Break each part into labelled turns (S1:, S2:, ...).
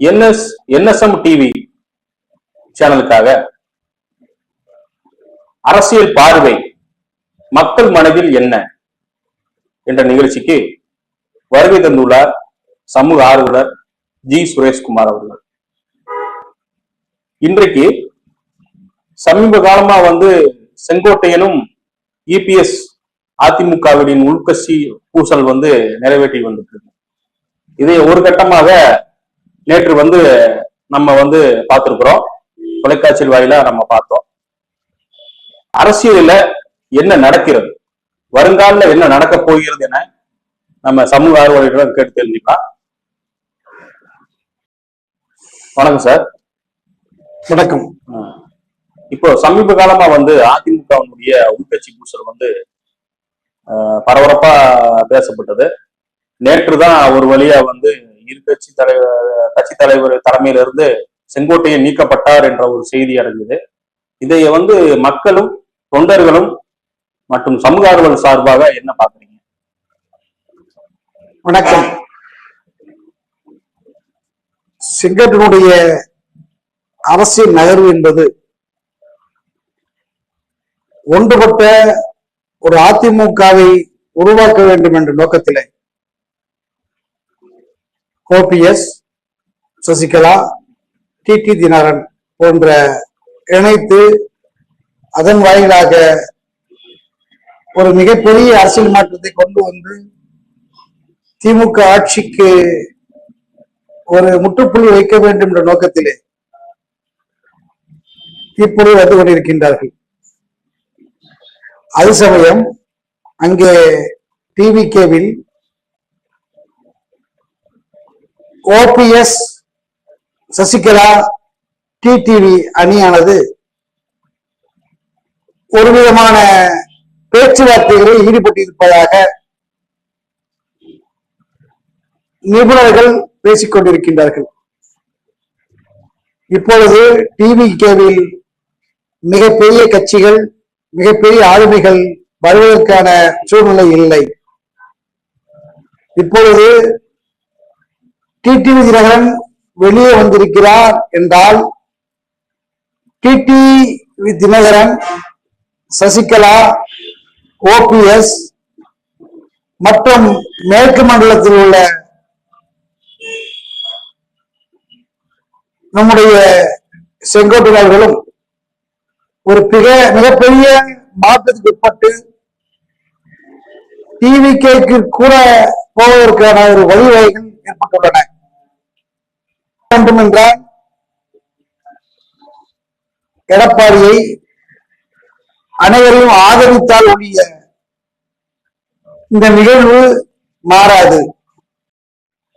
S1: NS NSM TV சேனலுக்காக அரசியல் பார்வை மக்கள் மனதில் என்ன என்ற நிகழ்ச்சிக்கு வருகை தந்துள்ளார் சமூக ஆர்வலர் ஜி. சுரேஷ்குமார் அவர்கள். இன்றைக்கு சமீப காலமா வந்து செங்கோட்டையனும் இபிஎஸ் அதிமுகவின் உள்கட்சி பூசல் வந்து நிறைவேற்றி வந்துட்டு இதை ஒரு கட்டமாக நேற்று வந்து நம்ம வந்து பார்த்திருக்கிறோம். தொலைக்காட்சியில் வாயிலா நம்ம பார்த்தோம். அரசியலில் என்ன நடக்கிறது? வருங்காலில் என்ன நடக்க போகிறது என நம்ம சமூக ஆர்வலர்களிடம் கேட்டு தெரிஞ்சுக்கலாம். வணக்கம் சார்.
S2: வணக்கம்.
S1: இப்போ சமீப காலமா வந்து அதிமுகவினுடைய உள்கட்சி பூசல் வந்து பரபரப்பா பேசப்பட்டது. நேற்று தான் ஒரு வழியா வந்து இரு கட்சி தலைவர் கட்சி தலைவர் தலைமையிலிருந்து செங்கோட்டையை செங்கோட்டையன் நீக்கப்பட்டார் என்ற ஒரு செய்தி அடைந்தது இதை வந்து மக்களும் தொண்டர்களும் மற்றும் சமூக ஆர்வல் சார்பாக என்ன பாக்குறீங்க
S2: வணக்கம். செங்கட்டினுடைய அரசியல் நகர்வு என்பது ஒன்றுபட்ட ஒரு அதிமுகவை உருவாக்க வேண்டும் என்ற நோக்கத்திலே கோபிஎஸ் சசிகலா டி டி தினகரன் போன்ற இணைத்து அதன் வாயிலாக ஒரு மிகப்பெரிய அரசியல் மாற்றத்தை கொண்டு வந்து திமுக ஆட்சிக்கு ஒரு முற்றுப்புள்ளி வைக்க வேண்டும் என்ற நோக்கத்திலே இப்பொழுது வந்து கொண்டிருக்கின்றார்கள். அது சமயம் அங்கே டிவி கேவில் ஓபிஎஸ் சசிகலா டிடிவி அணியானது ஒரு விதமான பேச்சுவார்த்தைகளில் ஈடுபட்டிருப்பதாக நிபுணர்கள் பேசிக் கொண்டிருக்கின்றார்கள். இப்பொழுது டிவி கேவில் மிகப்பெரிய கட்சிகள் மிகப்பெரிய ஆளுமைகள் வருவதற்கான சூழ்நிலை இல்லை. இப்பொழுது டிடிவி தினகரன் வெளியே வந்திருக்கிறார் என்றால் டிடிவி தினகரன் சசிகலா ஓபிஎஸ் மற்றும் மேற்கு மண்டலத்தில் உள்ள நம்முடைய செங்கோட்டையாளர்களும் ஒரு மிக மிகப்பெரிய மாற்றத்துக்கு உட்பட்டு டிவிகேக்கு கூட போவதற்கான ஒரு வழிவகைகள் ஏற்பட்டுள்ளன. வேண்டும் என்றால் எடப்பாடியை அனைவரையும் ஆதரித்தால் ஒழிய இந்த நிகழ்வு மாறாது.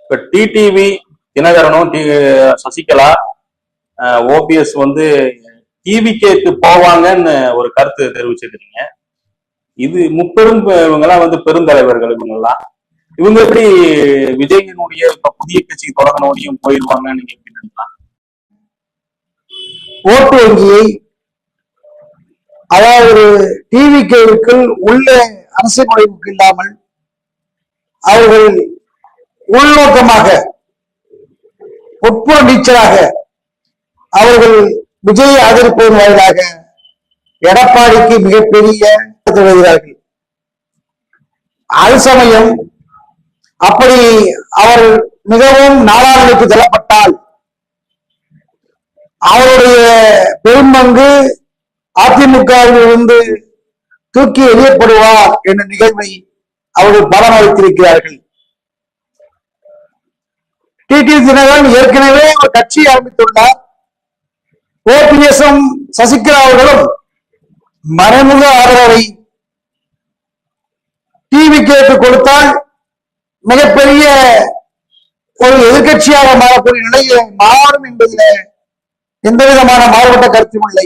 S1: இப்ப டிடிவி தினகரனும் டி சசிகலா ஓபிஎஸ் வந்து டிவிகேக்கு போவாங்கன்னு ஒரு கருத்து தெரிவிச்சிருக்கீங்க இது முப்பெரும் ப- இவங்கெல்லாம் வந்து பெருந்தலைவர்கள் இவங்கெல்லாம். இவங்க எப்படி விஜயனுடைய இப்ப புதிய கட்சி தொடங்கினோடையும் போயிருவாங்கன்னு நீங்க எப்படி நினைக்கலாம்
S2: ஓட்டு வங்கியை அதாவது டிவிகேவுக்குள் உள்ள அரசு நுழைவுக்கு இல்லாமல் அவர்கள் உள்நோக்கமாக உட்புற நீச்சலாக அவர்கள் விஜயை ஆதரிப்பதன் வாயிலாக எடப்பாடிக்கு மிகப்பெரிய வருகிறார்கள் அது சமயம் அப்படி அவர் மிகவும் நாடாளுக்கு தள்ளப்பட்டால் அவருடைய பெரும்பங்கு அதிமுகவில் இருந்து தூக்கி எறியப்படுவார் என்ற நிகழ்வை அவர்கள் பலம் அளித்திருக்கிறார்கள். டிடி தினகரன் ஏற்கனவே ஒரு கட்சி ஆரம்பித்துள்ளார். ஓபிஎஸும் சசிகலா அவர்களும் மறைமுக ஆதரவை டிவி கேட்டு கொடுத்தால் மிகப்பெரிய ஒரு எதிர்க்கட்சியாக மாறக்கூடிய நிலையை மாறும் என்பதிலே எந்த விதமான மாறுபட்ட கருத்தும் இல்லை.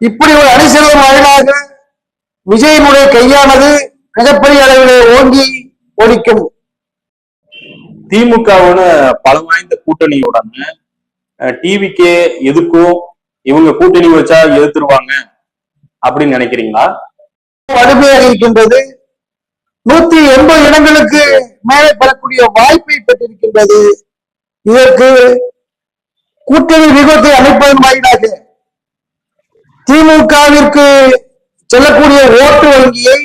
S2: இப்படி ஒரு அணி செல்வதன் வாயிலாக விஜயனுடைய கையானது மிகப்பெரிய அளவிலே ஓங்கி ஒலிக்கும்.
S1: திமுகவோட பல வாய்ந்த கூட்டணியுடன் டிவிக்கே எதுக்கும் இவங்க கூட்டணி வச்சா எதிர்த்துருவாங்க அப்படின்னு நினைக்கிறீங்களா?
S2: வலிமையாக இருக்கின்றது. நூத்தி எண்பது இடங்களுக்கு மேலே பெறக்கூடிய வாய்ப்பை பெற்றிருக்கின்றது. இதற்கு கூட்டணி விபத்தை அமைப்பதன் வாயிலாக திமுகவிற்கு செல்லக்கூடிய ஓட்டு வங்கியை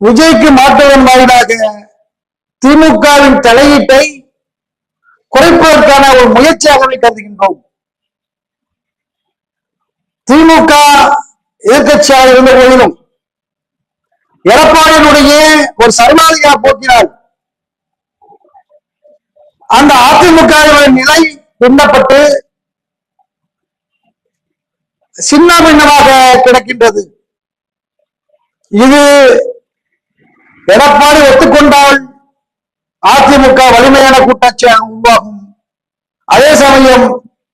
S2: விஜய்க்கு மாற்றுவதன் வாயிலாக திமுகவின் தலையீட்டை குறைப்பதற்கான ஒரு முயற்சியாகவே கருதுகின்றோம். திமுக எதிர்கட்சியாக இருந்த போதிலும் எடப்பாடியினுடைய ஒரு சர்வாதிகார போக்கினால் அந்த அதிமுக நிலை பின்னப்பட்டு சின்ன பின்னமாக கிடக்கின்றது. இது எடப்பாடி ஒத்துக்கொண்டால் அதிமுக வலிமையான கூட்டாட்சி உருவாகும். அதே சமயம்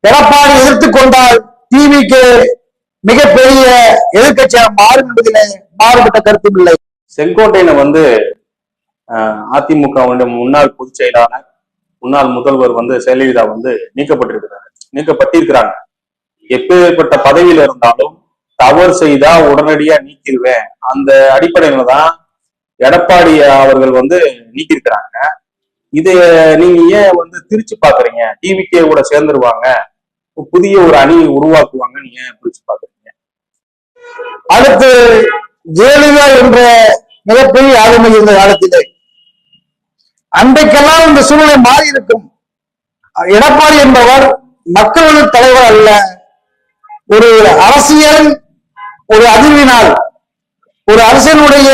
S2: எடப்பாடி எதிர்த்துக் கொண்டால் டிவிக்கு மிகப்பெரிய எதிர்கட்சியாக மாறும் என்பதிலே மாறுபட்ட கருத்தும் இல்லை.
S1: செங்கோட்டையில வந்து ஆஹ், அதிமுகவுடைய முன்னாள் பொதுச் செயலாளர் முன்னாள் முதல்வர் வந்து ஜெயலலிதா வந்து நீக்கப்பட்டிருக்கிறார். நீக்கப்பட்டிருக்கிறாங்க. எப்பேற்பட்ட பதவியில இருந்தாலும் தவறு செய்தா உடனடியா நீக்கிடுவேன் அந்த அடிப்படையில தான் எடப்பாடி அவர்கள் வந்து நீக்கியிருக்கிறாங்க. இதை நீங்க ஏன் வந்து திரிச்சு பாக்குறீங்க? டிவிகே கூட சேர்ந்துருவாங்க. புதிய ஒரு அணி உருவாக்குவாங்க ஏன் பிரிச்சு பாக்குறீங்க?
S2: அடுத்து ஜெயலலிதா என்ற மிகப்பெரிய ஆளுமை இருந்த காலத்திலே. அன்றைக்கெல்லாம் இந்த சூழ்நிலை மாறி இருக்கும். எடப்பாடி என்பவர் மக்களது தலைவர் அல்ல. ஒரு அரசியல் ஒரு அதிர்வினால். ஒரு அரசியலுடைய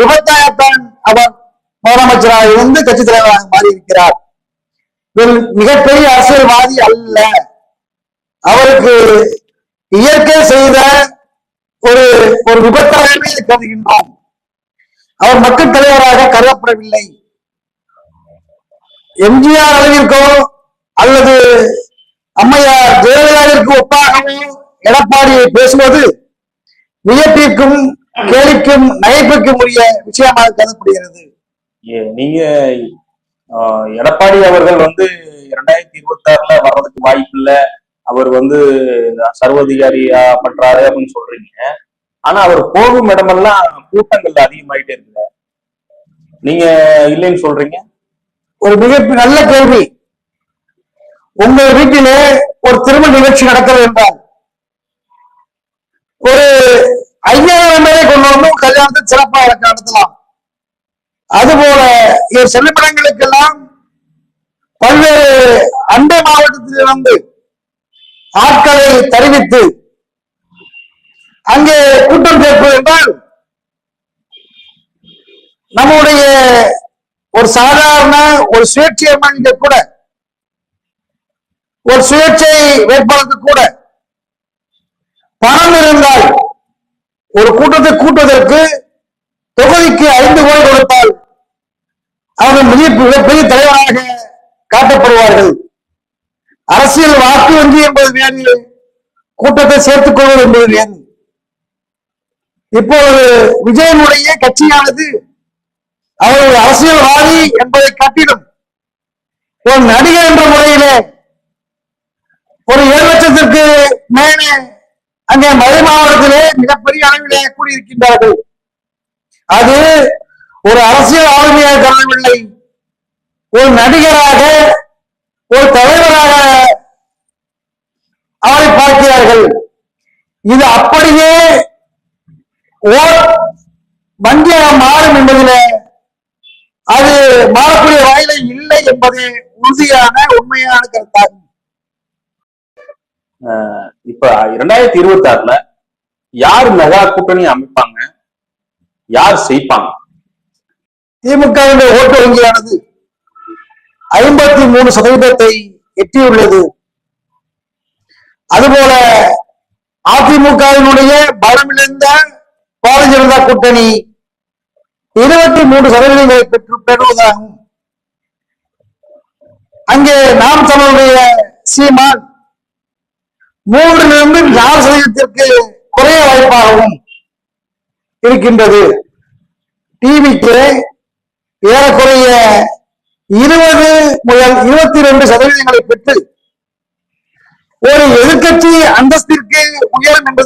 S2: விபத்தாயத்தான் அவர் முதலமைச்சராக இருந்து கட்சி தலைவராக மாறி இருக்கிறார் இவர் மிகப்பெரிய அரசியல்வாதி அல்ல. அவருக்கு இயற்கை செய்த ஒரு ஒரு விபத்தாகவே கருதுகின்றோம். அவர் மக்கள் தலைவராக கருதப்படவில்லை. எம்ஜிஆர் அளவிற்கோ அல்லது அம்மையார் ஜெயலலிதாவிற்கு ஒப்பாகவோ எடப்பாடியை பேசுவது வியப்பிற்கும் கேலிக்கும் நகைப்புக்கும் உரிய விஷயமாக கருதப்படுகிறது.
S1: ஏ- நீங்க எடப்பாடி அவர்கள் வந்து இரண்டாயிரத்தி இருபத்தி ஆறுல வர்றதுக்கு வாய்ப்பு இல்லை அவர் வந்து சர்வதிகாரியா பண்றாரு அப்படின்னு சொல்றீங்க. ஆனா அவர் போகும் இடமெல்லாம் கூட்டங்கள் அதிகமாயிட்டே இருக்குல்ல? நீங்க இல்லைன்னு சொல்றீங்க?
S2: ஒரு மிக நல்ல கேள்வி. உங்கள் வீட்டிலே ஒரு திருமண நிகழ்ச்சி நடக்கிறது என்றால் ஒரு ஐயாயிரம் பேரை கொண்டு வந்து கல்யாணத்தை சிறப்பாக நடத்தலாம். அதுபோல இவர் பல்வேறு அண்டை மாவட்டத்திலிருந்து ஆட்களை தெரிவித்து அங்கே கூட்டம் சேர்ப்பது என்றால் நம்முடைய ஒரு சாதாரண ஒரு சுயேட்சை மனித கூட ஒரு சுயேட்சை வேட்பாளருக்கு கூட பணம் இருந்தால் ஒரு கூட்டத்தை கூட்டுவதற்கு தொகுதிக்கு ஐந்து கோடி கொடுத்தால் அவர்கள் மிகப்பெரிய தலைவராக காட்டப்படுவார்கள். அரசியல் வாக்கு வங்கி என்பது வேறு கூட்டத்தை சேர்த்துக் கொள்வது என்பது வேறு இப்பொழுது விஜயனுடைய கட்சியானது அவர் ஒரு அரசியல்வாதி என்பதை காட்டிலும் ஒரு நடிகர் என்ற முறையிலே ஒரு ஏழு லட்சத்திற்கு மேலே அங்கே மதுரை மாவட்டத்திலே மிகப்பெரிய அளவிலே கூடியிருக்கின்றார்கள். அது ஒரு அரசியல் ஆளுமையாக கருதவில்லை ஒரு நடிகராக ஒரு தலைவராக அவரை பார்க்கிறார்கள். இது அப்படியே ஓர் வங்கியாக மாறும் என்பதிலே அது மாறக்கூடிய வாயிலை இல்லை என்பது உறுதியான உண்மையான கருத்தாகும்.
S1: இப்ப இரண்டாயிரத்தி இருபத்தி ஆறுல யார் மெகா கூட்டணி அமைப்பாங்க? யார் செய்ப்பாங்க
S2: திமுகவினுடைய ஓட்டு வங்கியானது. ஐம்பத்தி மூணு சதவீதத்தை எட்டியுள்ளது. அதுபோல அதிமுகவினுடைய பலமிழந்த பாரதிய ஜனதா கூட்டணி இருபத்தி மூன்று சதவீதங்களை பெற்று பெறுவதாகும். அங்கே நாம் தமிழுடைய சீமான் மூன்றிலிருந்து நாலு சதவீதத்திற்கு குறைய வாய்ப்பாகவும் இருக்கின்றது. டிவிக்கு ஏறக்குறைய இருபது முதல் இருபத்தி ரெண்டு சதவீதங்களை பெற்று ஒரு எதிர்கட்சி அந்தஸ்திற்கு உயரும் என்பது